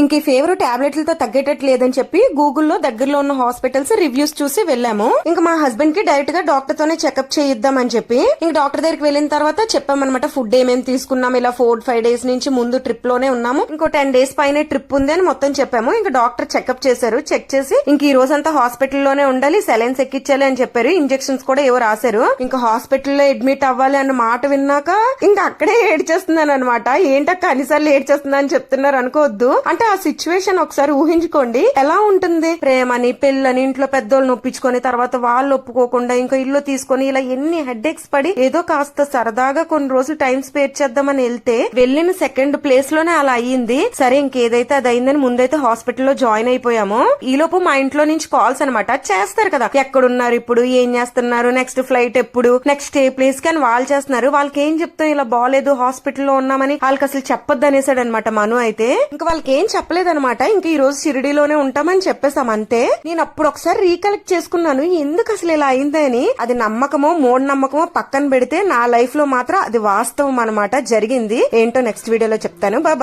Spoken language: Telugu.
ఇంక ఈ ఫీవర్ టాబ్లెట్లతో తగ్గేటట్టు లేదని చెప్పి గూగుల్లో దగ్గరలో ఉన్న హాస్పిటల్స్ రివ్యూస్ చూసి వెళ్ళాము. ఇంకా మా హస్బెండ్కి డైరెక్ట్గా డాక్టర్ తోనే చెకప్ చేయిద్దాం అని చెప్పి ఇంక డాక్టర్ దగ్గరికి వెళ్ళిన తర్వాత చెప్పామన్నమాట ఫుడ్ ఏమేమి తీసుకున్నాం? ఇలా ఫోర్ ఫైవ్ డేస్ నుంచి ముందు ట్రిప్లోనే ఉన్నాము. ఇంకో టెన్ డేస్ పైన ట్రిప్ ఉంది అని మొత్తం చెప్పాము. ఇంకా డాక్టర్ చెకప్ చేశారు. చెక్ చేసి ఇంక ఈ రోజంతా హాస్పిటల్లోనే ఉండాలి సెలైన్స్ ఎక్కించాలి అని చెప్పారు. ఇంజెక్షన్స్ కూడా ఏవో రాశారు. ఇంకా హాస్పిటల్లో అడ్మిట్ అవ్వాలి అన్న మాట విన్నాక ఇంకా అక్కడే ఏడ్చేస్తున్నాను అనమాట ఏంటక్క అన్నిసార్లు ఏడ్ అని చెప్తున్నారు అనుకోవద్దు. అంటే ఆ సిచ్యువేషన్ ఒకసారి ఊహించుకోండి. ఎలా ఉంటుంది? ప్రేమని పెళ్ళని ఇంట్లో పెద్దోళ్ళు నొప్పించుకొని తర్వాత వాళ్ళు ఒప్పుకోకుండా ఇంకా ఇల్లు తీసుకొని ఇలా ఎన్ని హెడ్ఏక్స్ పడి ఏదో కాస్త సరదాగా కొన్ని రోజులు టైం స్పేర్ చేద్దామని వెళ్తే వెళ్ళిన సెకండ్ ప్లేస్లోనే అలా అయ్యింది. సరే ఇంకేదైతే అది అయిందని ముందైతే హాస్పిటల్లో జాయిన్ అయిపోయాము. ఈలోపు మా ఇంట్లో నుంచి కాల్స్ అనమాట చేస్తారు కదా. ఎక్కడున్నారు ఇప్పుడు? ఏం చేస్తున్నారు? నెక్స్ట్ ఫ్లైట్ ఎప్పుడు? నెక్స్ట్ ఏ ప్లేస్కి అని వాళ్ళు చేస్తున్నారు. వాళ్ళకి ఏం చెప్తాం? ఇలా బాగాలేదు హాస్పిటల్లో ఉన్నామని వాళ్ళకి అసలు చెప్పొద్దు అనేసాడు అనమాట మను అయితే. ఇంకా వాళ్ళకి ఏం చెప్పలేదనమాట ఇంకా ఈ రోజు షిరిడీలోనే ఉంటామని చెప్పేసాం అంతే. నేను అప్పుడు ఒకసారి రీకలెక్ట్ చేసుకున్నాను. ఎందుకు అసలు ఇలా అయిందని అది నమ్మకమో మూఢ నమ్మకమో పక్కన పెడితే నా లైఫ్లో మాత్రం అది వాస్తవం అనమాట జరిగింది. ఏంటో నెక్స్ట్ వీడియోలో చెప్తాను. బాయ్